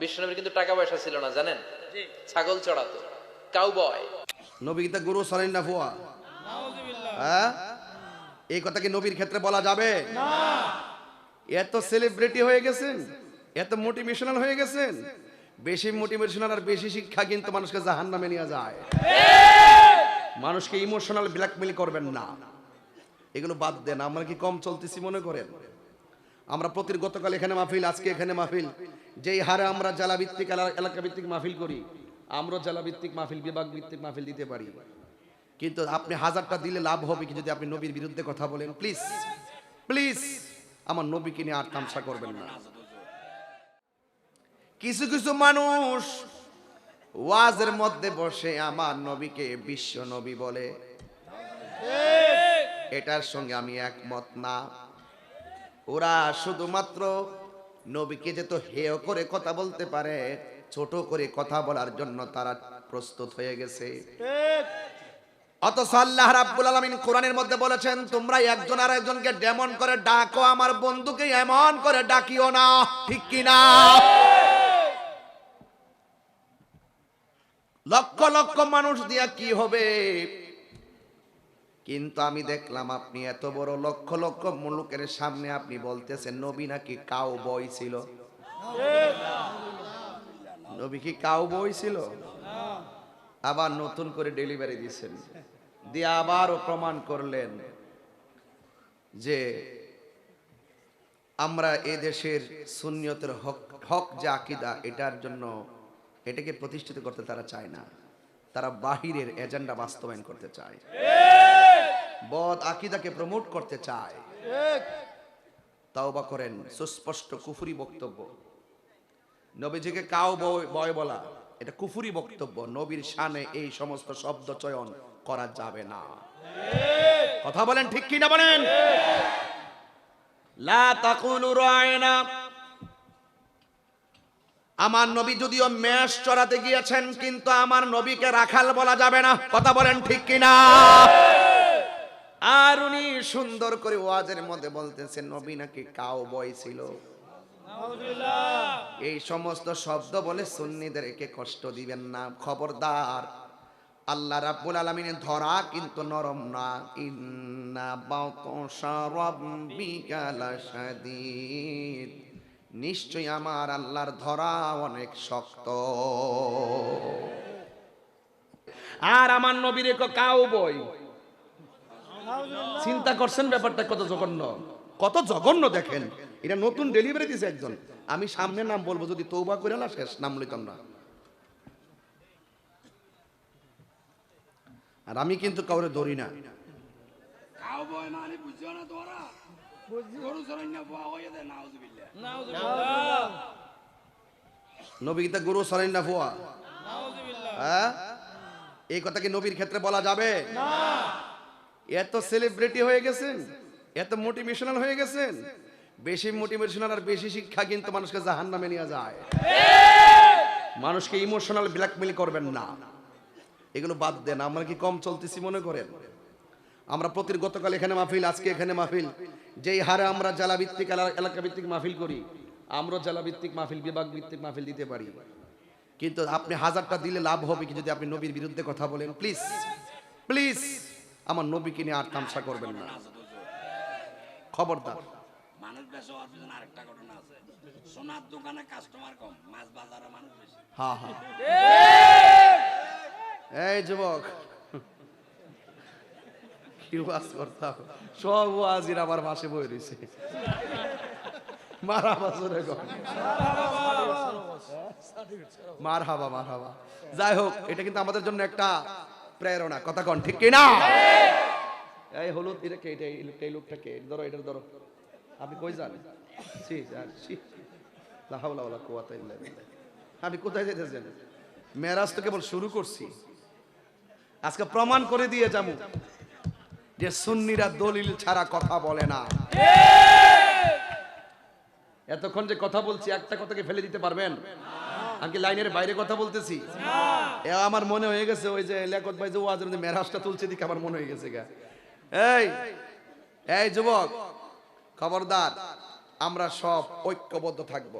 বিষ্ণুনবীর কিন্তু টাকা পয়সা ছিল না জানেন? ছাগল চড়াতো কাউ বয় নবী কি তা গুরু সরেন না ফুয়া? হ্যাঁ? এই কথা কি নবীর ক্ষেত্রে বলা যাবে? এত সেলিব্রিটি হয়ে গেছেন এত মোটিভেশনাল হয়ে গেছেন বেশি মোটিভেশনাল আর বেশি শিক্ষা কিন্তু মানুষকে জাহান নামে নিয়ে যায়। মানুষকে ইমোশনাল ব্ল্যাকমেল করবেন না। এগুলো বাদ দেন আমরা কি কম চলতেছি মনে করেন? আমরা প্রতির গতকাল এখানে মাহফিল আজকে এখানে মাহফিল। যেই হারে আমরা জেলা ভিত্তিক এলাকা ভিত্তিক মাহফিল করি আমরা জেলা ভিত্তিক মাহফিল বিভাগ ভিত্তিক মাহফিল দিতে পারি। কিন্তু আপনি হাজারটা দিলে লাভ হবে কি যদি আপনি নবীর বিরুদ্ধে কথা বলেন? প্লিজ প্লিজ আমার নবীকে নিয়ে আর তামসা করবেন না। কিছু কিছু মানুষ ওয়াজের মধ্যে বসে আমার নবীকে বিশ্ব নবী বলে। এটার সঙ্গে আমি একমত না। ওরা শুধুমাত্র নবীকে যেত হেয় করে কথা বলতে পারে ছোট করে কথা বলার জন্য তারা প্রস্তুত হয়ে গেছে। অথচ আল্লাহ রাব্বুল আলামিন কোরআনের মধ্যে বলেছেন তোমরা একজন আর একজনকে ডেমন করে ডাকো আমার বন্ধুকে এমন করে ডাকিও না। ঠিক কি না লক্ষ লক্ষ মানুষ দিয়া কি হবে? কিন্তু আমি দেখলাম আপনি এত বড় লক্ষ লক্ষ মুলুকের সামনে আপনি বলতেছেন, নবী নাকি কাউ বই ছিল? নবী কি কাউ বই ছিল? আবার নতুন করে ডেলিভারি দিচ্ছেন দিয়ে আবারও প্রমাণ করলেন যে আমরা এ দেশের হক হক যে আকিদা, এটার জন্য এটাকে প্রতিষ্ঠিত করতে তারা চায় না। তারা বাহিরের এজেন্ডা বাস্তবায়ন করতে চায়। বদ আকিদাকে প্রমোট করতে চায়। তাওবা করেন সুস্পষ্ট কুফুরি বক্তব্য। নবীজিকে কাউ বয় বলা এটা কুফুরি বক্তব্য। নবীর শানে এই সমস্ত শব্দ চয়ন করা যাবে না। কথা বলেন ঠিক কি না বলেন? লা তাকুলু রায়না। আমার নবী যদিও মেষ চড়াতে গিয়েছেন কিন্তু আমার নবীকে রাখাল বলা যাবে না। কথা বলেন ঠিক কিনা? আর উনি সুন্দর করে ওয়াজের মধ্যে বলতেছেন নবী নাকি কাউ বয় ছিল এই সমস্ত শব্দ বলে সুন্নিদেরকে কষ্ট দিবেন না খবরদার। আল্লাহ রাব্বুল আলামিনের ধরা কিন্তু নরম না। ইন্না বাতশা রাব্বিকা লাশাদীদ। নিশ্চয় আমার আল্লাহর ধরা অনেক শক্ত। আর আমার নবীর এক কাউ বই চিন্তা করছেন ব্যাপারটা কত জঘন্য? কত জঘন্য দেখেন। এটা নতুন ডেলিভারি দিছে একজন। আমি সামনে নাম বলব, যদি তৌবা করে না শেষ, নাম লইতাম না আর আমি কিন্তু কাউরে ধরি না। না তোরা গরু না সরেন না ফুয়া হ্যাঁ? এই কথা কি নবীর ক্ষেত্রে বলা যাবে? এত সেলিব্রিটি হয়ে গেছেন, এত মোটিভেশনাল হয়ে গেছেন। বেশি মোটিভেশনাল আর বেশি শিক্ষা কিন্তু মানুষকে জাহান নামে নিয়ে যায়। মানুষকে ইমোশনাল ব্ল্যাকমেল করবেন না। এগুলো বাদ দেন, আমরা কি কম চলতেছি মনে করেন? আমরা প্রতির গতকাল এখানে মাহফিল, আজকে এখানে মাহফিল। যেই হারে আমরা জেলা ভিত্তিক এলাকা ভিত্তিক মাহফিল করি আমরা জেলা ভিত্তিক মাহফিল বিভাগ ভিত্তিক মাহফিল দিতে পারি। কিন্তু আপনি হাজারটা দিলে লাভ হবে কি যদি আপনি নবীর বিরুদ্ধে কথা বলেন? প্লিজ প্লিজ আমার নবীকে নিয়ে আর তামসা করবেন না। খবরদার। মানুষ বেশি হওয়ার পিছনে আরেকটা ঘটনা আছে। সোনার দোকানে কাস্টমার কম মাছ বাজারে মানুষ বেশি। হ্যাঁ হ্যাঁ এই যুবক কি ওয়াজ করতাম? সব ওয়াজির আমার পাশে বই রয়েছে। মার হাবা মার হাবা যাই হোক এটা কিন্তু আমাদের জন্য একটা প্রেরণা। কথা কন, ঠিক কিনা? এই হলুদ এটা কে এটা এই লোকটা কে ধরো, এটা ধরো। আপনি কই যান? ছি যান ছি। লা হাওলা ওয়ালা কুওয়াতা ইল্লা বিল্লাহ। আপনি কোথায় যেতেছেন? মেরাজ তো কেবল শুরু করছি। আজকে প্রমাণ করে দিয়ে যাব যে সুন্নিরা দলিল ছাড়া কথা বলে না। এতক্ষণ যে কথা বলছি, একটা কথাকে ফেলে দিতে পারবেন? আমি লাইনের বাইরে কথা বলতেছি? এ আমার মনে হয়ে গেছে, ওই যে লেখত ভাই যে ওয়াজের মধ্যে মেরাজটা তুলছে দিকে আমার মনে হয়ে গেছে গা। এই এই যুবক, খবরদার, আমরা সব ঐক্যবদ্ধ থাকব।